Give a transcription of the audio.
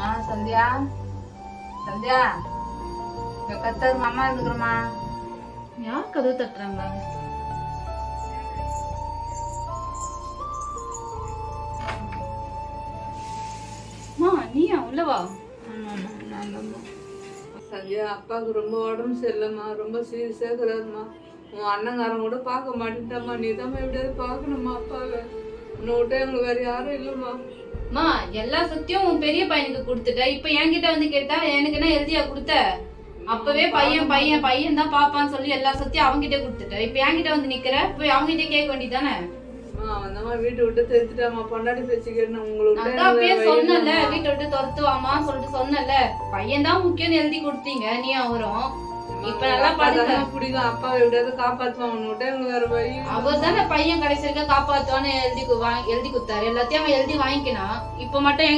மா சந்தியா? சந்தியா? இங்க கத்தர் மாமா இருந்துக்கிறோமா. யார் கதவு தட்டுறாங்க? மா நீயா? உள்ளவா சந்தியா அப்பாவுக்கு ரொம்ப உடம்பு சரியில்லைம்மா. ரொம்ப சீரியஸாக இருக்கிறாருமா உன் அண்ணங்காரன் கூட பார்க்க மாட்டேன்ட்டாம்மா. நீ தான் எப்படியாவது பார்க்கணுமா அப்பாவை. உன்னை விட்டு எங்களுக்கு வேற யாரும் இல்லைம்மா. மா எல்லா சத்தியும் உன் பெரிய பையனுக்கு கொடுத்துட்ட. இப்ப என்கிட்ட வந்து கேட்டா எனக்கு என்ன எழுதியா கொடுத்த? அப்பவே பையன் பையன் பையன் தான் பாப்பான்னு சொல்லி எல்லா சத்தியும் அவன்கிட்ட கொடுத்துட்ட. இப்ப என்கிட்ட வந்து நிக்கிற போய் அவன்கிட்ட கேட்க வேண்டியதானே அவன்தாம்மா வீட்டை விட்டு தெரிஞ்சுட்டாம்மா பொண்டாட்டி பேச்சு கேட்டு உங்களை விட்டு நான் தான் அப்பயே சொன்னல. வீட்டை விட்டு துரத்துவாமா சொல்லிட்டு சொன்னல பையன் தான் முக்கியம்னு எழுதி கொடுத்தீங்க நீ அவரும். இப்ப நல்லா அப்பா தாம்மா பிடிக்கும். அப்பாவை எப்படியாவது காப்பாத்துவான். அவர் தானே பையன் கடைசி வரைக்கும் காப்பாத்துவான்னு எழுதி எழுதி கொடுத்தாரு. எல்லாத்தையும் அவன் எழுதி வாங்கிக்கினான். இப்ப மட்டும்